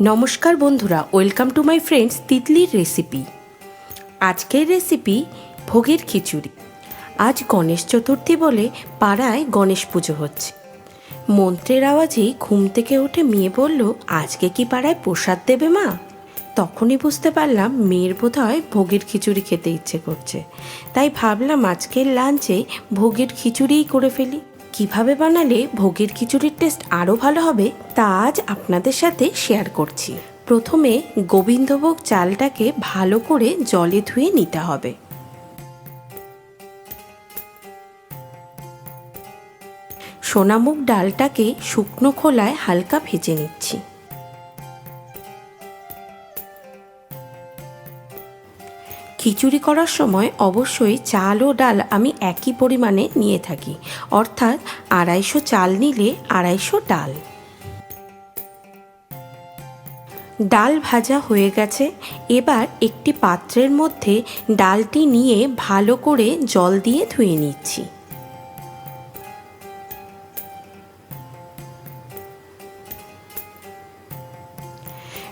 নমস্কার বন্ধুরা, welcome to my friends তিতলির রেসিপি। আজকের রেসিপি ভোগের খিচুড়ি। আজ গণেশ চতুর্থী বলে পাড়ায় গণেশ পুজো হচ্ছে। মন্ত্রের আওয়াজেই ঘুম থেকে উঠে মেয়ে বলল, আজকে কি পাড়ায় প্রসাদ দেবে মা? তখনই বুঝতে পারলাম মেয়ের বোধ হয় ভোগের খিচুড়ি খেতে ইচ্ছে করছে। তাই ভাবলাম আজকের লাঞ্চে ভোগের খিচুড়িই করে ফেলি। কীভাবে বানালে ভোগের খিচুড়ির টেস্ট আরও ভালো হবে, তা আজ আপনাদের সাথে শেয়ার করছি। প্রথমে গোবিন্দভোগ চালটাকে ভালো করে জলে ধুয়ে নিতে হবে। সোনামুখ ডালটাকে শুকনো খোলায় হালকা ভেজে নিচ্ছি। খিচুড়ি করার সময় অবশ্যই চাল ও ডাল আমি একই পরিমাণে নিয়ে থাকি। অর্থাৎ আড়াইশো চাল নিলে আড়াইশো ডাল। ডাল ভাজা হয়ে গেছে। এবার একটি পাত্রের মধ্যে ডালটি নিয়ে ভালো করে জল দিয়ে ধুয়ে নিচ্ছি।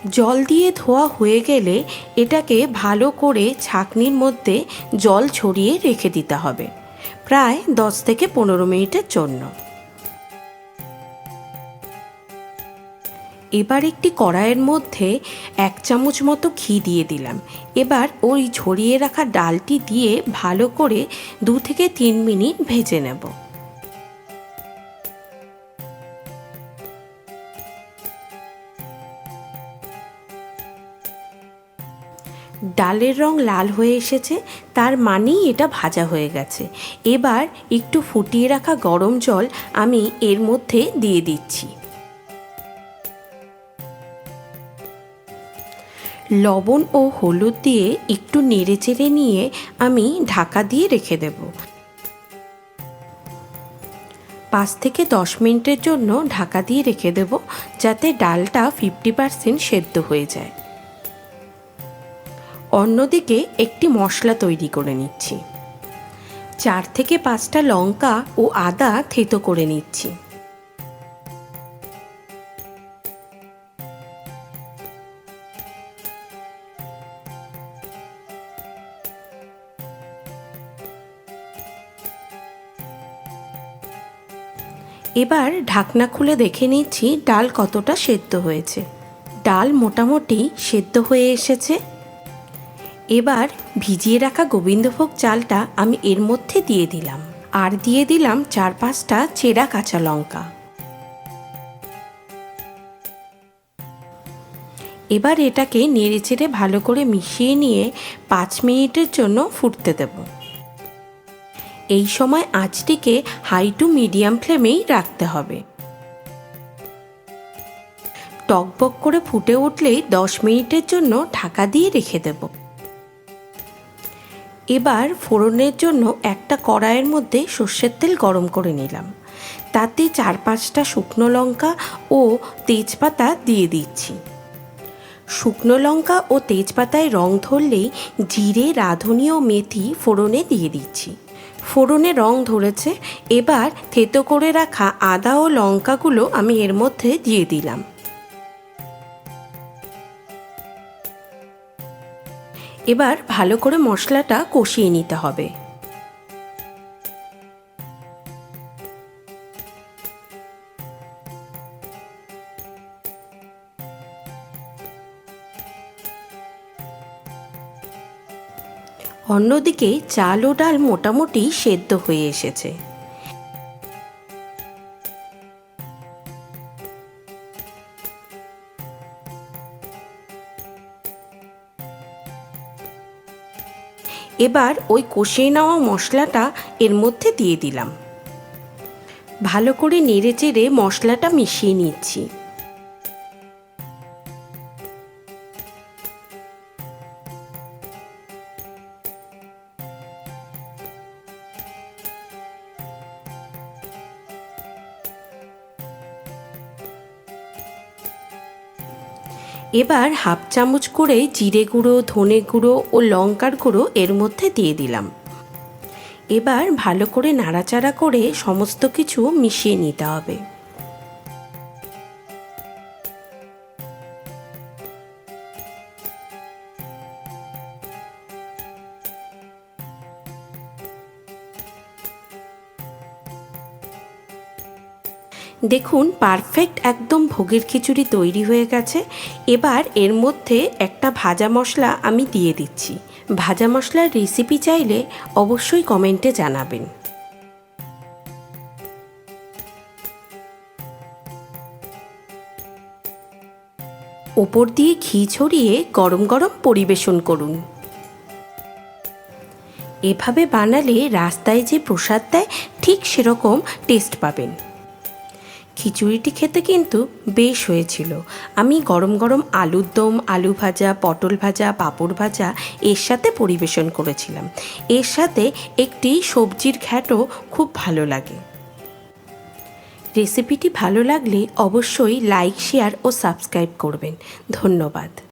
জল দিয়ে ধোয়া হয়ে গেলে এটাকে ভালো করে ছাঁকনির মধ্যে জল ছড়িয়ে রেখে দিতে হবে, প্রায় দশ থেকে পনেরো মিনিটের জন্য। এবার একটি কড়াইয়ের মধ্যে এক চামচ মতো ঘি দিয়ে দিলাম। এবার ওই ঝরিয়ে রাখা ডালটি দিয়ে ভালো করে দু থেকে তিন মিনিট ভেজে নেব। ডালের রং লাল হয়ে এসেছে, তার মানেই এটা ভাজা হয়ে গেছে। এবার একটু ফুটিয়ে রাখা গরম জল আমি এর মধ্যে দিয়ে দিচ্ছি। লবণ ও হলুদ দিয়ে একটু নেড়ে চেড়ে নিয়ে আমি ঢাকা দিয়ে রেখে দেব। পাঁচ থেকে দশ মিনিটের জন্য ঢাকা দিয়ে রেখে দেব, যাতে ডালটা ফিফটি পারসেন্ট সেদ্ধ হয়ে যায়। অন্যদিকে একটি মশলা তৈরি করে নিচ্ছি। চার থেকে পাঁচটা লঙ্কা ও আদা থেতো করে নিচ্ছি। এবার ঢাকনা খুলে দেখে নিচ্ছি ডাল কতটা সেদ্ধ হয়েছে। ডাল মোটামুটি সেদ্ধ হয়ে এসেছে। এবার ভিজিয়ে রাখা গোবিন্দভোগ চালটা আমি এর মধ্যে দিয়ে দিলাম। আর দিয়ে দিলাম চার পাঁচটা চেরা কাঁচা লঙ্কা। এবার এটাকে নেড়ে চেড়ে ভালো করে মিশিয়ে নিয়ে পাঁচ মিনিটের জন্য ফুটতে দেব। এই সময় আঁচটিকে হাই টু মিডিয়াম ফ্লেমেই রাখতে হবে। টকবক করে ফুটে উঠলেই দশ মিনিটের জন্য ঢাকা দিয়ে রেখে দেবো। এবার ফোড়নের জন্য একটা কড়াইয়ের মধ্যে সর্ষের তেল গরম করে নিলাম। তাতে চার পাঁচটা শুকনো লঙ্কা ও তেজপাতা দিয়ে দিচ্ছি। শুকনো লঙ্কা ও তেজপাতায় রং ধরলেই জিরে, রাঁধুনি ও মেথি ফোড়নে দিয়ে দিচ্ছি। ফোড়নে রং ধরেছে, এবার থেতো করে রাখা আদা ও লঙ্কাগুলো আমি এর মধ্যে দিয়ে দিলাম। এবার ভালো করে মশলাটা কষিয়ে নিতে হবে। অন্যদিকে চাল ও ডাল মোটামুটি সেদ্ধ হয়ে এসেছে। এবার ওই কষিয়ে নেওয়া মশলাটা এর মধ্যে দিয়ে দিলাম। ভালো করে নেড়ে চেড়ে মশলাটা মিশিয়ে নিচ্ছি এবার হাফ চামচ করে জিরে গুঁড়ো, ধনে গুঁড়ো ও লঙ্কার গুঁড়ো এর মধ্যে দিয়ে দিলাম। এবার ভালো করে নাড়াচাড়া করে সমস্ত কিছু মিশিয়ে নিতে হবে। দেখুন পারফেক্ট একদম ভোগের খিচুড়ি তৈরি হয়ে গেছে। এবার এর মধ্যে একটা ভাজা মশলা আমি দিয়ে দিচ্ছি। ভাজা মশলার রেসিপি চাইলে অবশ্যই কমেন্টে জানাবেন। ওপর দিয়ে ঘি ছড়িয়ে গরম গরম পরিবেশন করুন। এভাবে বানালে রাস্তায় যে প্রসাদ দেয়, ঠিক সেরকম টেস্ট পাবেন। খিচুড়িটি খেতে কিন্তু বেশ হয়েছিল। আমি গরম গরম আলুর দম, আলু ভাজা, পটল ভাজা, পাঁপড় ভাজা এর সাথে পরিবেশন করেছিলাম। এর সাথে একটি সবজির ঘ্যাটও খুব ভালো লাগে। রেসিপিটি ভালো লাগলে অবশ্যই লাইক, শেয়ার ও সাবস্ক্রাইব করবেন। ধন্যবাদ।